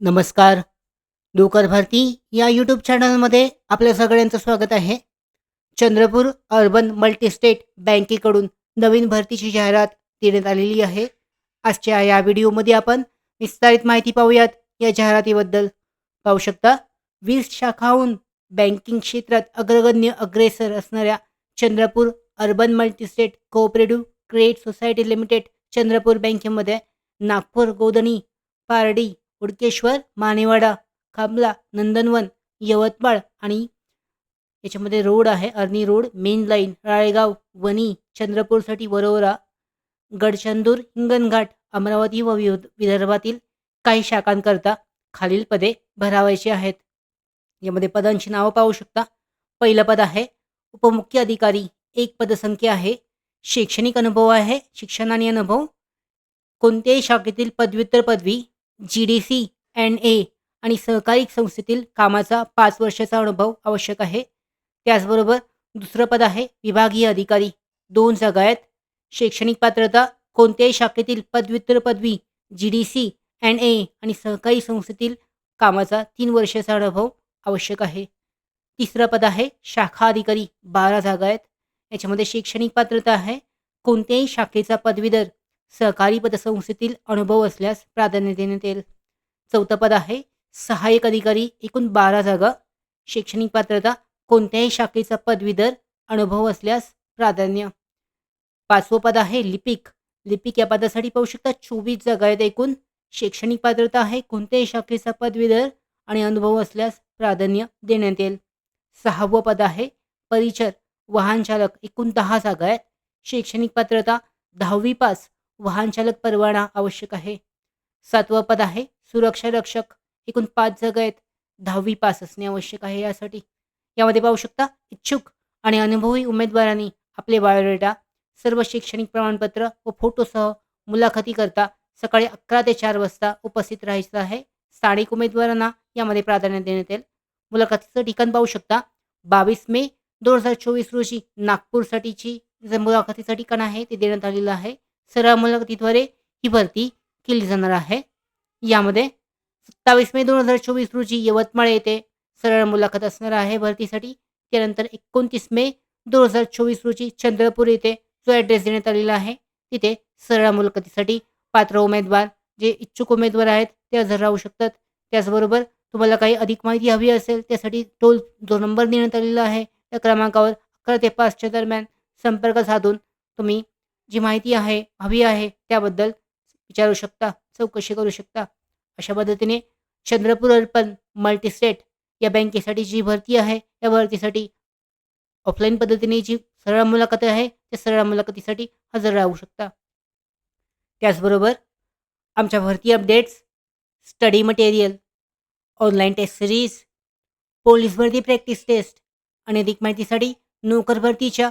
नमस्कार. डोकर भारती या यूट्यूब चॅनलमध्ये आपल्या सगळ्यांचं स्वागत आहे. चंद्रपूर अर्बन मल्टीस्टेट बँकेकडून नवीन भरतीची जाहिरात देण्यात आलेली आहे. आजच्या या व्हिडिओमध्ये आपण विस्तारित माहिती पाहूयात या जाहिरातीबद्दल. पाहू शकता वीस शाखाहून बँकिंग क्षेत्रात अग्रगण्य अग्रेसर असणाऱ्या Chandrapur urban multistate cooperative credit society limited Chandrapur बँकेमध्ये नागपूर गोधनी पारडी उडकेश्वर मानेवाडा खामला नंदनवन यवतमाळ आणि याच्यामध्ये रोड आहे. Arni road main line Ralegaon Wani चंद्रपूरसाठी Warora Gadchandur Hinganghat Amravati व विदर्भातील काही शाखांकरता खालील पदे भरावायची आहेत. यामध्ये पदांची नावं पाहू शकता. पहिलं पद आहे उपमुख्य अधिकारी एक पदसंख्या आहे शैक्षणिक अनुभव आहे शिक्षण आणि अनुभव. कोणत्याही शाखेतील पदव्युत्तर पदवी G D C N A आणि सहकारी संस्थेतील कामाचा पाच वर्षाचा अनुभव आवश्यक आहे. त्याचबरोबर दुसरं पद आहे विभागीय अधिकारी. दोन जागा आहेत. शैक्षणिक पात्रता कोणत्याही शाखेतील पदव्युत्तर पदवी G D C N A आणि सहकारी संस्थेतील कामाचा तीन वर्षाचा अनुभव आवश्यक आहे. तिसरं पद आहे शाखा अधिकारी. बारा जागा आहेत. याच्यामध्ये शैक्षणिक पात्रता आहे. कोणत्याही शाखेचा पदवीधर सहकारी पतसंस्थेतील अनुभव असल्यास प्राधान्य देण्यात येईल चौथं पद आहे सहाय्यक अधिकारी एकूण बारा जागा. शैक्षणिक पात्रता कोणत्याही शाखेचा पदवीधर अनुभव असल्यास प्राधान्य. पाचवं पद आहे लिपिक. लिपिक या पदासाठी पाहू शकता चोवीस जागा आहेत एकूण. शैक्षणिक पात्रता आहे कोणत्याही शाखेचा पदवीधर आणि अनुभव असल्यास प्राधान्य देण्यात येईल. सहावं पद आहे परिचर. वाहन चालक एकूण दहा जागा आहेत. शैक्षणिक पात्रता दहावी पास. वाहनचालक परवाना आवश्यक आहे. सातवं पद आहे सुरक्षा रक्षक. एकूण पाच जागा आहेत. दहावी पास असणे आवश्यक आहे यासाठी. यामध्ये पाहू शकता इच्छुक आणि अनुभवी उमेदवारांनी आपले बायोडेटा सर्व शैक्षणिक प्रमाणपत्र व फोटोसह मुलाखतीकरता सकाळी अकरा ते चार वाजता उपस्थित राहायचं आहे. स्थानिक उमेदवारांना यामध्ये प्राधान्य देण्यात येईल. मुलाखतीचं ठिकाण पाहू शकता बावीस मे दोन हजार चोवीस रोजी नागपूरसाठीची जे मुलाखतीचं ठिकाण आहे ते देण्यात आलेलं आहे. सरळ मुलाखतीद्वारे ही भरती केली जाणार आहे. यामध्ये सत्तावीस मे दोन हजार चोवीस रोजी यवतमाळ येथे सरळ मुलाखत असणार आहे भरतीसाठी. त्यानंतर एकोणतीस मे दोन हजार चोवीस रोजी चंद्रपूर येथे जो ॲड्रेस देण्यात आलेला आहे तिथे सरळ मुलाखतीसाठी पात्र उमेदवार जे इच्छुक उमेदवार आहेत ते हजर राहू शकतात. त्याचबरोबर तुम्हाला काही अधिक माहिती हवी असेल त्यासाठी टोल जो नंबर देण्यात आलेला आहे त्या क्रमांकावर अकरा ते पाचच्या दरम्यान संपर्क साधून तुम्ही जी माहिती आहे हवी आहे त्याबद्दल विचारू शकता चौकशी करू शकता. अशा पद्धतीने चंद्रपूर अर्पण मल्टीस्टेट या बँकेसाठी जी भरती आहे या भरतीसाठी ऑफलाईन पद्धतीने जी सरळ मुलाखत आहे त्या सरळ मुलाखतीसाठी हजर राहू शकता. त्याचबरोबर आमच्या भरती updates study material online test series police भरती प्रॅक्टिस टेस्ट आणि अधिक माहितीसाठी नोकर भरतीच्या